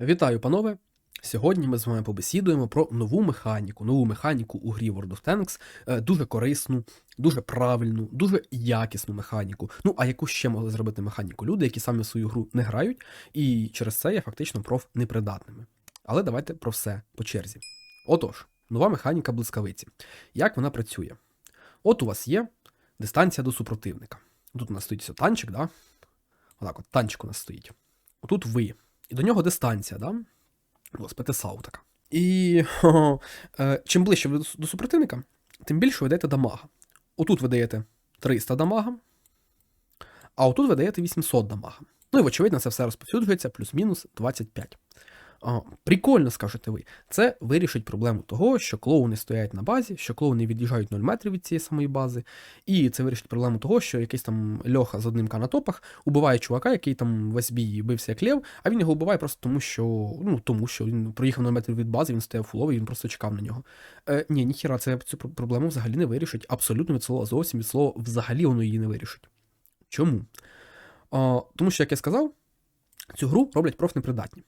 Вітаю, панове! Сьогодні ми з вами побесідуємо про нову механіку, нову механіку у грі World of Tanks, е, дуже корисну, дуже правильну, дуже якісну механіку. Ну, а яку ще могли зробити механіку люди, які самі в свою гру не грають, і через це є фактично проф непридатними. Але давайте про все по черзі. Отож, нова механіка блискавиці. Як вона працює? От у вас є дистанція до супротивника. Тут у нас стоїть танчик, да? Отак, от танчик у нас стоїть. Отут ви. І до нього дистанція, да? Господи, така. І хо, е, чим ближче ви до, супротивника, тим більше ви даєте дамага. Отут ви даєте 300 дамага, а отут ви даєте 800 дамага. Ну і вочевидь, на це все розповсюджується плюс-мінус 25. А, прикольно, скажете ви. Це вирішить проблему того, що клоуни стоять на базі, що клоуни від'їжджають 0 метрів від цієї самої бази, і це вирішить проблему того, що якийсь там льоха з одним К на топах убиває чувака, який там весь бій бився як лев, а він його вбиває просто тому, що ну тому що він проїхав 0 метрів від бази, він стояв фуловий, він просто чекав на нього. Е, ні, ніхіра, це цю проблему взагалі не вирішить. Абсолютно від слова зовсім від слова взагалі воно її не вирішить. Чому? А, тому що, як я сказав, цю гру роблять профнепридатні.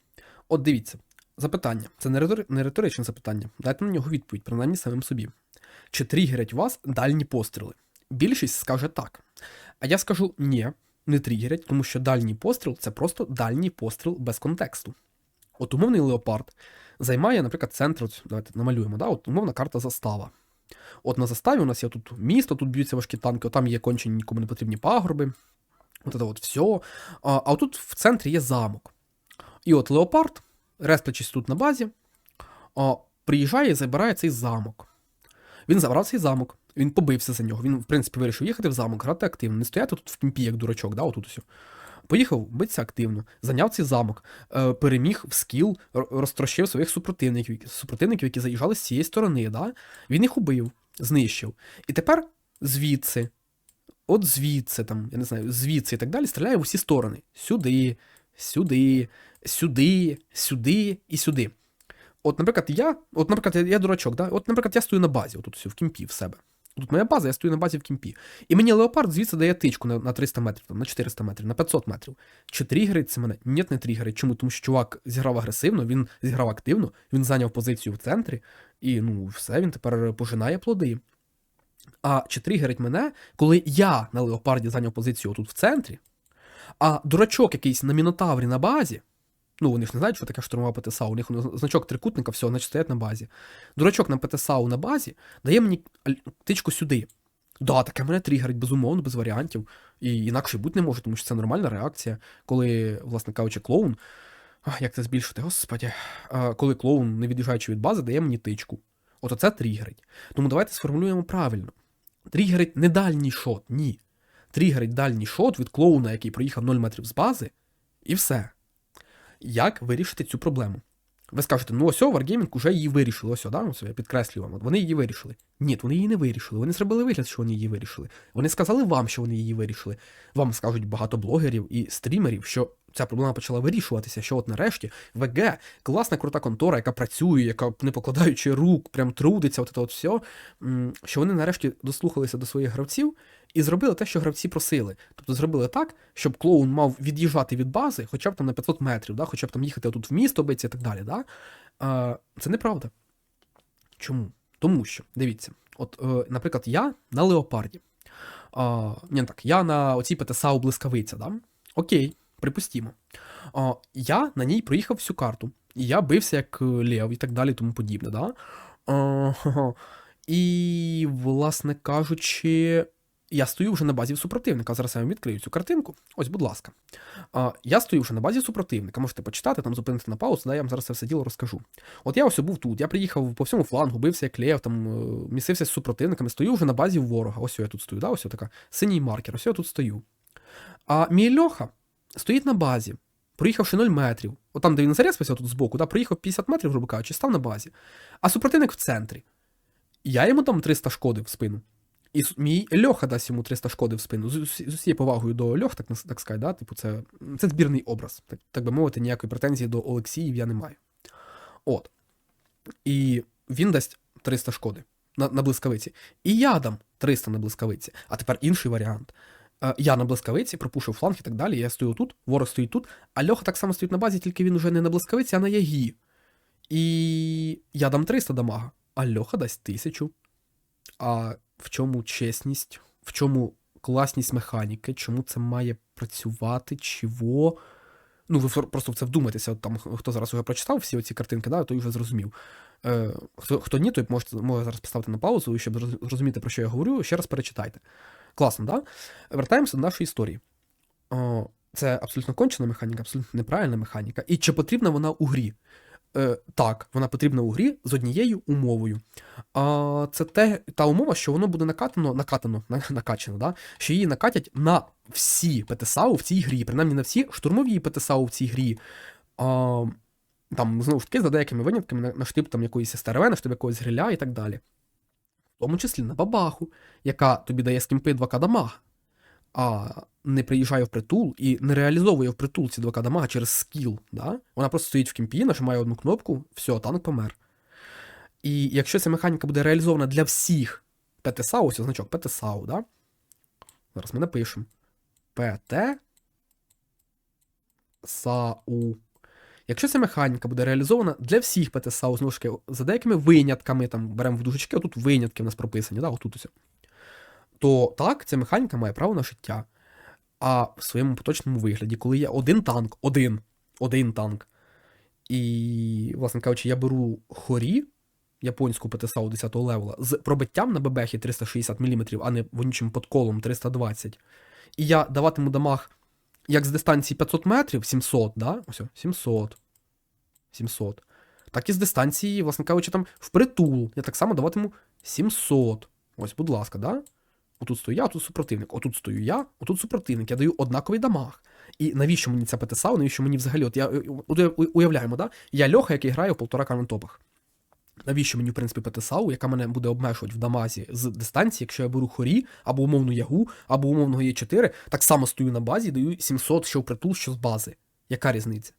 От дивіться, запитання. Це не риторичне запитання. Дайте на нього відповідь, принаймні самим собі. Чи тригерять вас дальні постріли? Більшість скаже так. А я скажу ні, не тригерять, тому що дальній постріл це просто дальній постріл без контексту. От умовний леопард займає, наприклад, центр, давайте намалюємо, да? от умовна карта застава. От на заставі у нас є тут місто, тут б'ються важкі танки, от там є кончені нікому не потрібні пагорби. От це от все. А, а отут в центрі є замок. І от леопард, респлячись тут на базі, а, приїжджає і забирає цей замок. Він забрав цей замок, він побився за нього. Він, в принципі, вирішив їхати в замок, грати активно, не стояти тут в кімпі, як дурачок, да, отут усе. Поїхав битися активно, зайняв цей замок, е, переміг в скіл, розтрощив своїх супротивників, супротивників, які заїжджали з цієї сторони. Да? Він їх убив, знищив. І тепер звідси, от звідси, там, я не знаю, звідси і так далі, стріляє в усі сторони. Сюди, сюди, сюди, сюди і сюди. От, наприклад, я, от, наприклад, я, дурачок, да? от, наприклад, я стою на базі, отут в кімпі в себе. Тут моя база, я стою на базі в кімпі. І мені леопард звідси дає тичку на, на 300 метрів, там, на 400 метрів, на 500 метрів. Чи тригерить це мене? Ні, не тригерить. Чому? Тому що чувак зіграв агресивно, він зіграв активно, він зайняв позицію в центрі, і ну все, він тепер пожинає плоди. А чи тригерить мене, коли я на леопарді зайняв позицію тут в центрі, а дурачок якийсь на мінотаврі на базі, ну вони ж не знають, що таке штурмова ПТСА, у них значок трикутника, все, значить стоять на базі. Дурачок на ПТСАУ на базі дає мені тичку сюди. Да, таке мене тригерить, безумовно, без варіантів. І інакше бути не може, тому що це нормальна реакція, коли, власне кажучи, клоун. Ах, як це збільшити, господі. А, коли клоун, не від'їжджаючи від бази, дає мені тичку. От оце тригерить. Тому давайте сформулюємо правильно. Тригерить не дальній шот, ні. Тригерить дальній шот від клоуна, який проїхав 0 метрів з бази, і все. Як вирішити цю проблему? Ви скажете, ну ось Wargaming уже її вирішили. Ось, да? ось я підкреслюю вам. Вони її вирішили. Ні, вони її не вирішили. Вони зробили вигляд, що вони її вирішили. Вони сказали вам, що вони її вирішили. Вам скажуть багато блогерів і стрімерів, що ця проблема почала вирішуватися, що от нарешті ВГ, класна крута контора, яка працює, яка не покладаючи рук, прям трудиться, от це от все, що вони нарешті дослухалися до своїх гравців і зробили те, що гравці просили. Тобто зробили так, щоб клоун мав від'їжджати від бази, хоча б там на 500 метрів, да? хоча б там їхати тут в місто битися і так далі. Да? А, це неправда. Чому? Тому що, дивіться, от, е, наприклад, я на леопарді. А, ні, так, я на оцій ПТСАУ блискавиця, да? Окей, припустімо. А, я на ній проїхав всю карту. І я бився як е, лев і так далі, тому подібне, да? А, і, власне кажучи, я стою вже на базі супротивника. Зараз я вам відкрию цю картинку. Ось, будь ласка. А, я стою вже на базі супротивника. Можете почитати, там зупинити на паузу, да, я вам зараз це все діло розкажу. От я ось був тут, я приїхав по всьому флангу, бився як лев, там е, місився з супротивниками, стою вже на базі ворога. Ось я тут стою, да, ось така синій маркер, ось я тут стою. А мій Льоха стоїть на базі, проїхавши 0 метрів. От там, де він зареспився тут збоку, да, проїхав 50 метрів, грубо кажучи, став на базі. А супротивник в центрі. Я йому дам 300 шкоди в спину. І мій Льоха дасть йому 300 шкоди в спину. З, з, з усією повагою до Льох, так, так сказати, да? типу, це, це збірний образ. Так, так би мовити, ніякої претензії до Олексіїв я не маю. От. І він дасть 300 шкоди на, на блискавиці. І я дам 300 на блискавиці. А тепер інший варіант. Е, Я на блискавиці пропушив фланг і так далі. Я стою тут, ворог стоїть тут, а Льоха так само стоїть на базі, тільки він уже не на блискавиці, а на ягі. І я дам 300 дамага, а Льоха дасть 1000. А в чому чесність? В чому класність механіки? Чому це має працювати? Чого? Ну, ви просто в це вдумайтеся. Там хто зараз вже прочитав всі оці картинки, да, той вже зрозумів. Е, хто, хто ні, той може, може зараз поставити на паузу, щоб зрозуміти, про що я говорю, ще раз перечитайте. Класно, да? Вертаємося до нашої історії. Це абсолютно кончена механіка, абсолютно неправильна механіка. І чи потрібна вона у грі? Е, так, вона потрібна у грі з однією умовою. Це те, та умова, що воно буде накатано, накатано, на- накачано, да? що її накатять на всі ПТСАУ в цій грі, принаймні на всі штурмові ПТСАУ в цій грі. Там, знову ж таки, за деякими винятками, на, на штип там якоїсь СТРВ, на штип якогось гриля і так далі. Тому числі на бабаху, яка тобі дає скімпи 2К дамага, а не приїжджає в притул і не реалізовує в притул ці 2К дамага через скіл. Да? Вона просто стоїть в кімпі, нажимає одну кнопку, все, танк помер. І якщо ця механіка буде реалізована для всіх ПТСАУ, ось значок ПТСАУ, да? Зараз ми напишемо. ПТ САУ. Якщо ця механіка буде реалізована для всіх ПТСАУ, знову ж таки, за деякими винятками, там беремо в дужечки, отут винятки в нас прописані, да, отут ось. То так, ця механіка має право на життя. А в своєму поточному вигляді, коли є один танк, один, один танк. І, власне кажучи, я беру хорі, японську ПТСАУ 10 го левела, з пробиттям на бебехі 360 мм, а не вонючим подколом 320. І я даватиму дамаг як з дистанції 500 метрів, 700, да? Ось, 700. 700. Так і з дистанції, власне кажучи, там впритул. Я так само даватиму 700. Ось, будь ласка, да? Отут стою я, отут супротивник. Отут стою я, отут супротивник. Я даю однаковий дамаг. І навіщо мені ця ПТСАУ, навіщо мені взагалі? От я от уявляємо, да? Я Льоха, який грає в полтора карментопах. Навіщо мені, в принципі, ПТСАУ, яка мене буде обмежувати в дамазі з дистанції, якщо я беру хорі, або умовну ягу, або умовного Є4, так само стою на базі даю 700 що впритул, що з бази. Яка різниця?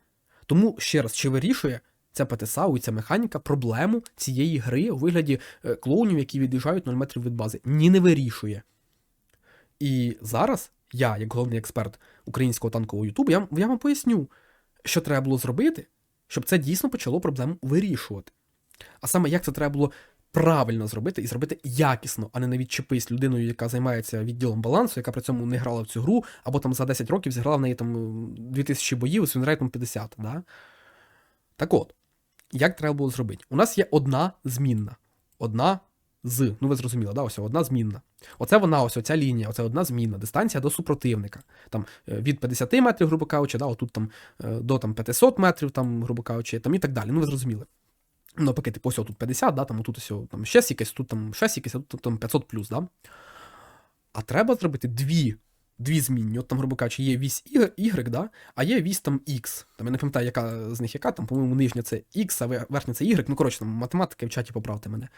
Тому ще раз, чи вирішує ця ПТСАУ і ця механіка проблему цієї гри у вигляді е, клоунів, які від'їжджають 0 метрів від бази? Ні, не вирішує. І зараз я, як головний експерт українського танкового Ютубу, я, я вам поясню, що треба було зробити, щоб це дійсно почало проблему вирішувати. А саме як це треба було правильно зробити і зробити якісно, а не на відчепись людиною, яка займається відділом балансу, яка при цьому не грала в цю гру, або там за 10 років зіграла в неї там 2000 боїв з вінрейтом 50. Да? Так от, як треба було зробити? У нас є одна змінна. Одна з. Ну, ви зрозуміли, да? ось одна змінна. Оце вона, ось оця лінія, оце одна змінна, дистанція до супротивника. Там е, від 50 метрів, грубо кажучи, да, отут там е, до там, 500 метрів, там, грубо кажучи, там і так далі. Ну, ви зрозуміли. Ну, навпаки, типу, ось тут 50, да, там тут ось там ще якесь, тут там ще якесь, а тут там 500 плюс, да? А треба зробити дві, дві змінні. От там, грубо кажучи, є вісь Y, да, а є вісь там X. Там я не пам'ятаю, яка з них яка, там, по-моєму, нижня це X, а верхня це Y. Ну, коротше, там математики в чаті поправте мене.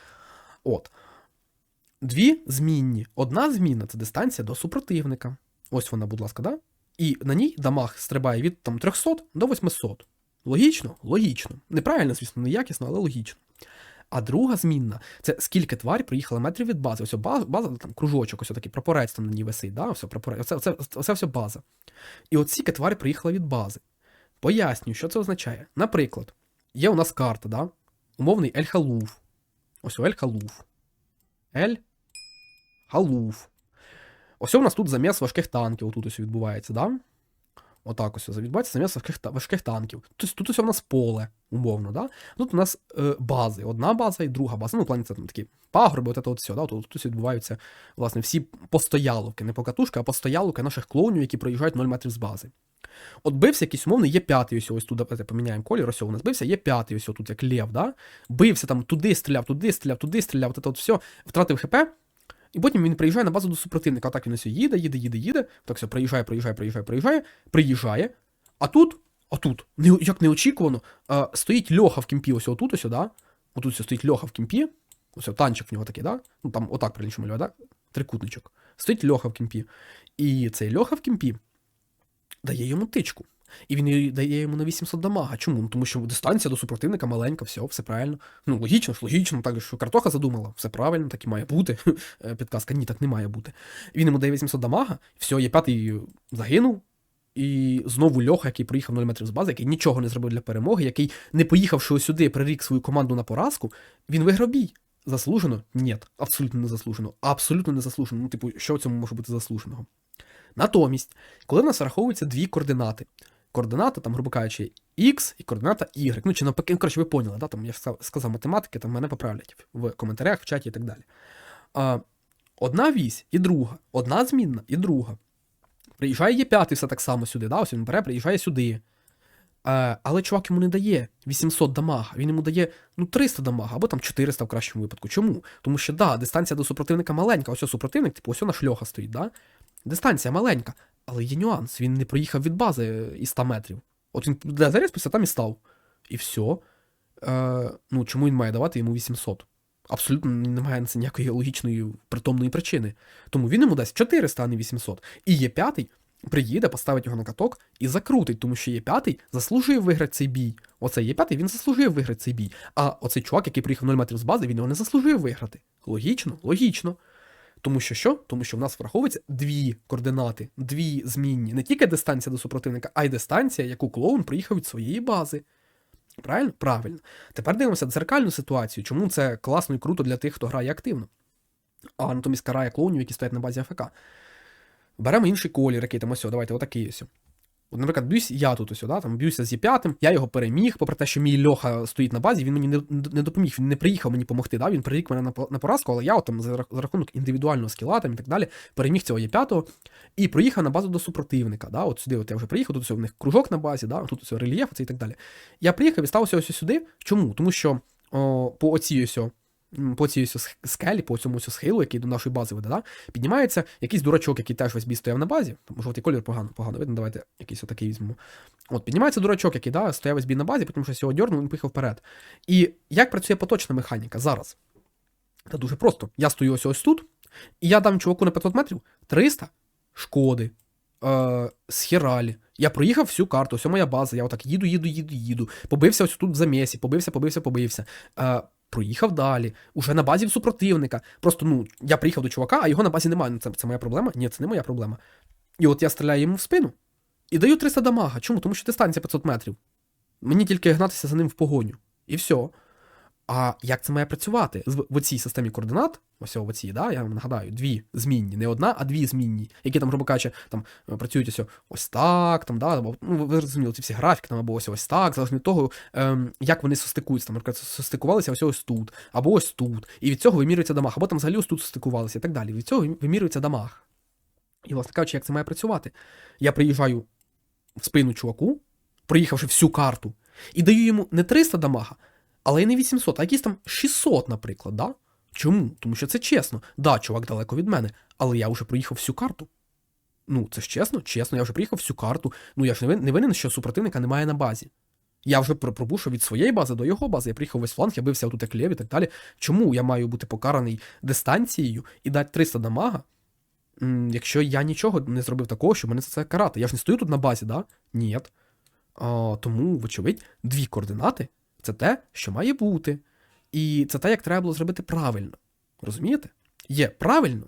От. Дві змінні. Одна змінна це дистанція до супротивника. Ось вона, будь ласка, да? І на ній дамаг стрибає від там, 300 до 800. Логічно? Логічно. Неправильно, звісно, не якісно, але логічно. А друга змінна це скільки тварь приїхала метрів від бази. Ось база, там кружочок, ось такий прапорець там на ній висить, да? Ось прапорець. Оце, оце, оце все база. І от скільки тварь приїхала від бази. Пояснюю, що це означає. Наприклад, є у нас карта, да? умовний Ель Халуф. Ось Ель Халуф. Ель Халуф. Ось у нас тут заміс важких танків, отут ось відбувається, да? Отак ось відбувається заміс важких, важких танків. Тобто тут ось у нас поле, умовно, да? Тут у нас е, бази. Одна база і друга база. Ну, в плані це там такі пагорби, от це от все, да? Тут, тут відбуваються, власне, всі постояловки, не покатушки, а постояловки наших клоунів, які проїжджають 0 метрів з бази. От бився якийсь умовний, є п'ятий ось ось тут, поміняємо колір, ось у нас бився, є п'ятий ось тут, як лев, да? Бився там туди стріляв, туди стріляв, туди стріляв, от це от все, втратив ХП, і потім він приїжджає на базу до супротивника. Отак він ось їде, їде, їде, їде. Так все, приїжджає, приїжджає, приїжджає, приїжджає, приїжджає. А тут, а тут, як неочікувано, а, стоїть Льоха в кімпі, ось отут, ось, да? Отут все стоїть Льоха в кімпі. Ось танчик в нього такий, да? Ну там отак прилічно малює, да? Трикутничок. Стоїть Льоха в кімпі. І цей Льоха в кімпі дає йому тичку. І він дає йому на 800 дамага. Чому? Ну, тому що дистанція до супротивника маленька, все, все правильно. Ну, логічно ж, логічно, так що картоха задумала, все правильно, так і має бути. Е, Підказка, ні, так не має бути. Він йому дає 800 дамага, все, є п'ятий загинув. І знову Льоха, який приїхав 0 метрів з бази, який нічого не зробив для перемоги, який, не поїхавши сюди, прирік свою команду на поразку, він виграв бій. Заслужено? Ні, абсолютно не заслужено. Абсолютно не заслужено. Ну, типу, що в цьому може бути заслуженого? Натомість, коли в нас враховуються дві координати. Координата, там, грубо кажучи, X і координата Y. Ну, чи навпаки, ну, коротше, ви поняли, да? там я сказав, математики, там мене поправлять в коментарях, в чаті і так далі. А, одна вісь і друга, одна змінна і друга. Приїжджає є п'ятий все так само сюди, да? ось він бере, приїжджає сюди. Е, але чувак йому не дає 800 дамага, він йому дає ну, 300 дамага, або там 400 в кращому випадку. Чому? Тому що да, дистанція до супротивника маленька. Ось супротивник, типу, ось наш льоха стоїть, да? Дистанція маленька, але є нюанс. Він не проїхав від бази і 100 метрів. От він де зареспився, там і став. І все. Е, ну, чому він має давати йому 800? Абсолютно немає на це ніякої логічної притомної причини. Тому він йому дасть 400, а не 800. І є п'ятий, приїде, поставить його на каток і закрутить, тому що є п'ятий заслужує виграти цей бій. Оцей є п'ятий, він заслужує виграти цей бій. А оцей чувак, який приїхав 0 метрів з бази, він його не заслужує виграти. Логічно, логічно. Тому що що? Тому що в нас враховується дві координати, дві змінні. Не тільки дистанція до супротивника, а й дистанція, яку клоун приїхав від своєї бази. Правильно? Правильно. Тепер дивимося дзеркальну ситуацію, чому це класно і круто для тих, хто грає активно. А натомість карає клоунів, які стоять на базі АФК. Беремо інший колір, який там ось, давайте, отакий ось. Наприклад, б'юсь я тут ось, да, там б'юся з Є5, я його переміг, попри те, що мій Льоха стоїть на базі, він мені не, не допоміг, він не приїхав мені допомогти, да, він прирік мене на, на поразку, але я от, там, за, рахунок індивідуального скіла там, і так далі переміг цього Є5 і проїхав на базу до супротивника. Да, от сюди от я вже приїхав, тут у них кружок на базі, да, тут ось рельєф це і так далі. Я приїхав і стався ось сюди. Чому? Тому що о, по оцій ось по цій скелі, по цьому схилу, який до нашої бази веде, да, піднімається якийсь дурачок, який теж весь бій стояв на базі. Жовтий колір погано, погано видно, давайте якийсь отакий візьмемо. От, піднімається дурачок, який да, стояв весь бій на базі, потім щось його дьорнув, він поїхав вперед. І як працює поточна механіка зараз? Це дуже просто. Я стою ось ось тут, і я дам чуваку на 500 метрів 300 шкоди, е, схералі. Я проїхав всю карту, ось моя база, я отак їду, їду, їду, їду. Побився ось тут в замісі, побився, побився, побився. Е, проїхав далі, уже на базі в супротивника. Просто ну, я приїхав до чувака, а його на базі немає. Ну, Це, це моя проблема? Ні, це не моя проблема. І от я стріляю йому в спину і даю 300 дамага. Чому? Тому що дистанція 500 метрів. Мені тільки гнатися за ним в погоню. І все. А як це має працювати? В цій системі координат, ось в цій, да, я вам нагадаю, дві змінні, не одна, а дві змінні, які там, грубо кажучи, там е, працюють ось, ось так, там, да, або, ну, ви розуміли, ці всі графіки, там, або ось ось так, залежно від того, ем, як вони состикуються, там, наприклад, состикувалися ось ось тут, або ось тут, і від цього вимірюється дамаг, або там взагалі ось тут состикувалися і так далі. Від цього вимірюється дамаг. І, власне кажучи, як це має працювати? Я приїжджаю в спину чуваку, проїхавши всю карту, і даю йому не 300 дамага, але й не 800, а якісь там 600, наприклад, да? Чому? Тому що це чесно. Да, чувак далеко від мене, але я вже проїхав всю карту. Ну, це ж чесно, чесно, я вже приїхав всю карту. Ну, я ж не вин- не винен, що супротивника немає на базі. Я вже пр- пробувши від своєї бази до його бази, я приїхав весь фланг, я бився тут як лев і так далі. Чому я маю бути покараний дистанцією і дати 300 дамага, якщо я нічого не зробив такого, що мене за це карати? Я ж не стою тут на базі, да? Ні. Тому, вочевидь, дві координати це те, що має бути. І це те, як треба було зробити правильно. Розумієте? Є правильно,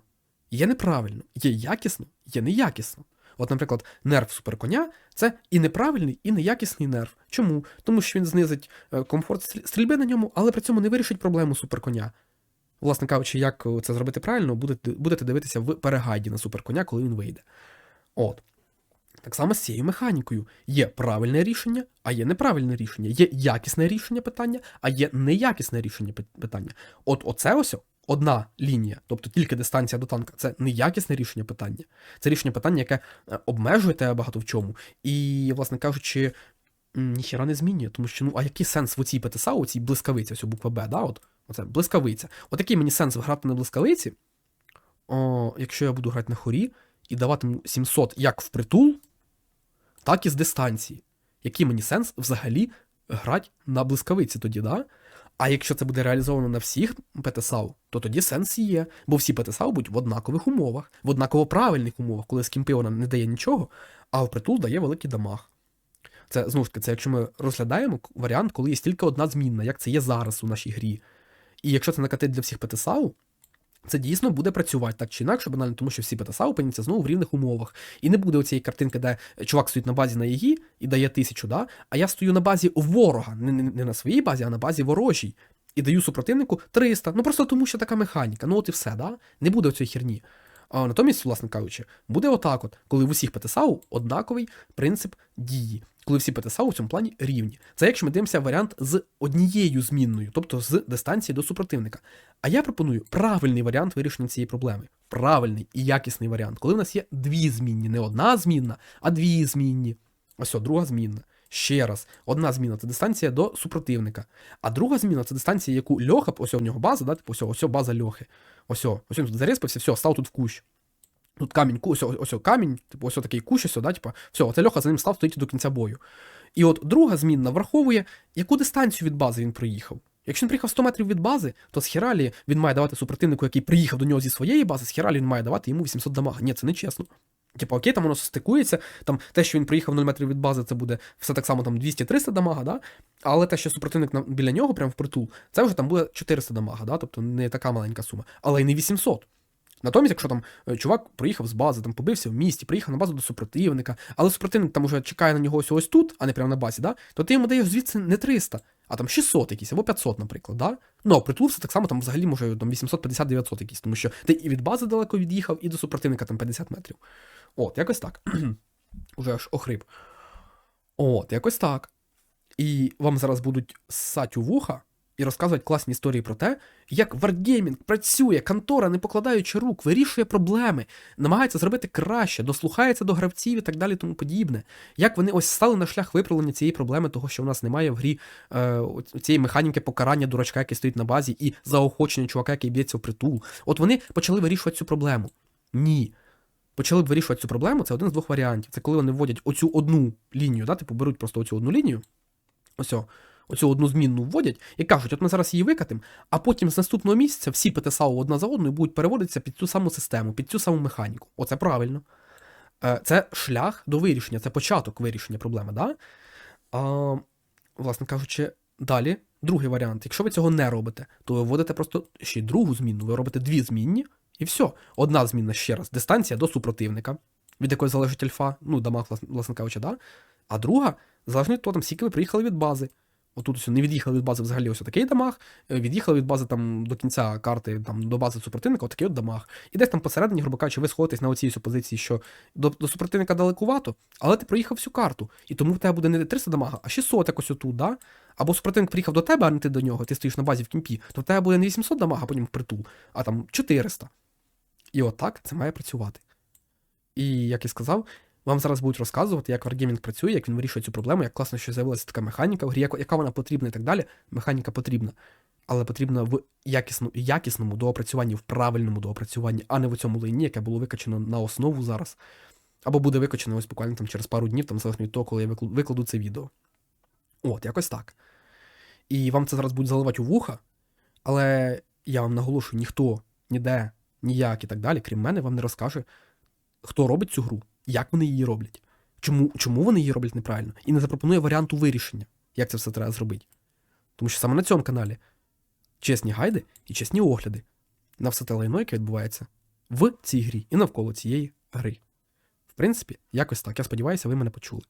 є неправильно, є якісно, є неякісно. От, наприклад, нерв суперконя це і неправильний, і неякісний нерв. Чому? Тому що він знизить е, комфорт стрільби на ньому, але при цьому не вирішить проблему суперконя. Власне кажучи, як е, це зробити правильно, будете, будете дивитися в перегайді на суперконя, коли він вийде. От. Так само з цією механікою. Є правильне рішення, а є неправильне рішення. Є якісне рішення питання, а є неякісне рішення питання. От оце ось одна лінія, тобто тільки дистанція до танка, це неякісне рішення питання. Це рішення питання, яке е, обмежує тебе багато в чому. І, власне кажучи, ніхіра не змінює, тому що ну, а який сенс в оцій ПТСА, у цій блискавиці, ось буква Б, да, от, оце блискавиця. От який мені сенс грати на блискавиці, о, якщо я буду грати на хорі і даватиму 700 як в притул, так і з дистанції. Який мені сенс взагалі грати на блискавиці тоді, да? А якщо це буде реалізовано на всіх ПТСАУ, то тоді сенс є, бо всі ПТСАУ будуть в однакових умовах, в однаково правильних умовах, коли з кімпи вона не дає нічого, а впритул дає великий дамаг. Це знову ж таки, це якщо ми розглядаємо варіант, коли є тільки одна змінна, як це є зараз у нашій грі. І якщо це накатить для всіх ПТСАУ, це дійсно буде працювати так чи інакше, банально, тому що всі ПТСАУ опиняться знову в рівних умовах. І не буде оцієї картинки, де чувак стоїть на базі на її і дає тисячу, да? а я стою на базі ворога, не, не, не на своїй базі, а на базі ворожій. І даю супротивнику 300. Ну просто тому, що така механіка. Ну от і все, да? Не буде оцієї херні. А натомість, власне кажучи, буде отак, от, коли в усіх ПТСАУ однаковий принцип дії, коли всі ПТСАУ в цьому плані рівні. Це якщо ми дивимося варіант з однією змінною, тобто з дистанції до супротивника. А я пропоную правильний варіант вирішення цієї проблеми. Правильний і якісний варіант, коли в нас є дві змінні, не одна змінна, а дві змінні. Ось о, друга змінна. Ще раз, одна зміна це дистанція до супротивника. А друга зміна це дистанція, яку Льоха, ось у нього база, да, типу, ось, ось база Льохи. Ось, ось він тут зареспався, все, став тут в кущ. Тут камінь, ось, ось камінь, типу, ось такий кущ, ось, да, типу, все, оце Льоха за ним став стоїть до кінця бою. І от друга змінна враховує, яку дистанцію від бази він проїхав. Якщо він приїхав 100 метрів від бази, то з Хіралі він має давати супротивнику, який приїхав до нього зі своєї бази, з Хіралі він має давати йому 800 дамага. Ні, це не чесно. Типу, окей, там воно стикується, там те, що він приїхав 0 метрів від бази, це буде все так само там 200-300 дамага, да? але те, що супротивник біля нього, прямо впритул, це вже там буде 400 дамага, да? тобто не така маленька сума, але й не 800. Натомість, якщо там е, чувак приїхав з бази, там побився в місті, приїхав на базу до супротивника, але супротивник там уже чекає на нього ось ось тут, а не прямо на базі, да? то ти йому даєш звідси не 300, а там 600 якісь, або 500, наприклад. Да? Ну, а притул так само там взагалі може там 850-900 якісь, тому що ти і від бази далеко від'їхав, і до супротивника там 50 метрів. От, якось так. Уже аж охрип. От, якось так. І вам зараз будуть ссать у вуха і розказувати класні історії про те, як Wargaming працює, контора, не покладаючи рук, вирішує проблеми, намагається зробити краще, дослухається до гравців і так далі, тому подібне. Як вони ось стали на шлях виправлення цієї проблеми, того, що в нас немає в грі е, цієї механіки покарання дурачка, який стоїть на базі, і заохочення чувака, який б'ється в притул. От вони почали вирішувати цю проблему. Ні. Почали б вирішувати цю проблему, це один з двох варіантів. Це коли вони вводять оцю одну лінію, да, типу беруть просто оцю одну лінію, ось оцю одну змінну вводять і кажуть, от ми зараз її викатимо, а потім з наступного місяця всі ПТСАУ одна за одною будуть переводитися під цю саму систему, під цю саму механіку. Оце правильно. Е, Це шлях до вирішення, це початок вирішення проблеми, да? А, власне кажучи, далі, другий варіант. Якщо ви цього не робите, то ви вводите просто ще другу змінну, ви робите дві змінні, і все. Одна змінна ще раз, дистанція до супротивника, від якої залежить альфа, ну, дамаг, власне, кажучи, да? А друга залежно від того, там, скільки ви приїхали від бази. Отут ось не від'їхали від бази взагалі ось такий дамаг, е, від'їхали від бази там до кінця карти, там до бази супротивника, отакий от дамаг. І десь там посередині, грубо кажучи, ви сходитесь на оцій позиції, що до, до супротивника далекувато, але ти проїхав всю карту. І тому в тебе буде не 300 дамага, а 600 якось отут, да? Або супротивник приїхав до тебе, а не ти до нього, ти стоїш на базі в кімпі, то в тебе буде не 800 дамага, потім впритул, а там 400. І отак це має працювати. І як я сказав, вам зараз будуть розказувати, як Wargaming працює, як він вирішує цю проблему, як класно, що з'явилася така механіка в грі, яка- вона потрібна і так далі. Механіка потрібна. Але потрібна в якісно, якісному доопрацюванні, в правильному доопрацюванні, а не в цьому лайні, яке було викачено на основу зараз. Або буде викачено ось буквально там через пару днів, там залежно від того, коли я викладу це відео. От, якось так. І вам це зараз будуть заливати у вуха, але я вам наголошую, ніхто, ніде, ніяк і так далі, крім мене, вам не розкаже, хто робить цю гру, як вони її роблять, чому, чому вони її роблять неправильно, і не запропонує варіанту вирішення, як це все треба зробити. Тому що саме на цьому каналі чесні гайди і чесні огляди на все те лайно, яке відбувається в цій грі і навколо цієї гри. В принципі, якось так. Я сподіваюся, ви мене почули.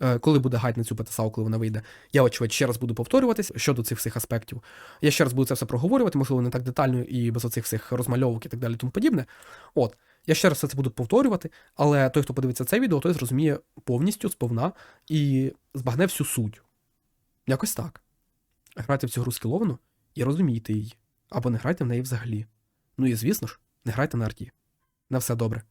Е, Коли буде гайд на цю ПТСАУ, коли вона вийде, я, очевидь, ще раз буду повторюватись щодо цих всіх аспектів. Я ще раз буду це все проговорювати, можливо, не так детально і без оцих всіх розмальовок і так далі, тому подібне. От, я ще раз все це буду повторювати, але той, хто подивиться це відео, той зрозуміє повністю, сповна і збагне всю суть. Якось так. Грайте в цю гру скіловано і розумійте її. Або не грайте в неї взагалі. Ну і звісно ж, не грайте на арті. На все добре.